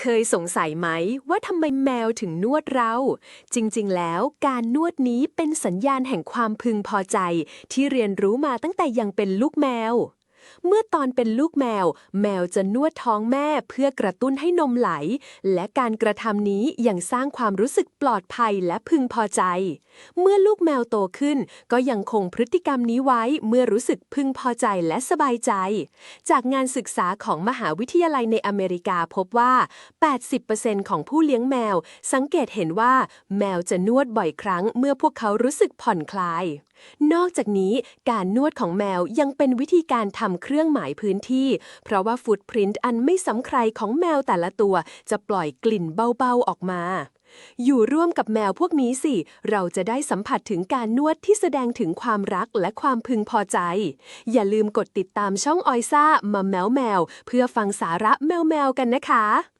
เคยสงสัยไหมว่าทำไมแมวถึงนวดเรา จริงๆ แล้วการนวดนี้เป็นสัญญาณแห่งความพึงพอใจ ที่เรียนรู้มาตั้งแต่ยังเป็นลูกแมว เมื่อตอนเป็นลูกแมว แมวจะนวดท้องแม่เพื่อกระตุ้นให้นมไหล และการกระทำนี้ยังสร้างความรู้สึกปลอดภัยและพึงพอใจ เมื่อลูกแมวโตขึ้น ก็ยังคงพฤติกรรมนี้ไว้เมื่อรู้สึกพึงพอใจและสบายใจ จากงานศึกษาของมหาวิทยาลัยในอเมริกาพบว่า 80%ของผู้เลี้ยงแมว สังเกตเห็นว่าแมวจะนวดบ่อยครั้ง เมื่อพวกเขารู้สึกผ่อนคลาย นอกจากนี้การนวดของแมวยังเป็นวิธีการทำเครื่องหมายพื้นที่ เพราะว่าฟุตพรินต์อันไม่สำใครของแมวแต่ละตัว จะปล่อยกลิ่นเบาๆออกมา อยู่ร่วมกับแมวพวกนี้สิ เราจะได้สัมผัสถึงการนวดที่แสดงถึงความรักและความพึงพอใจ อย่าลืมกดติดตามช่องออยซ่ามาแมวแมวเพื่อฟังสาระแมวแมวกันนะคะ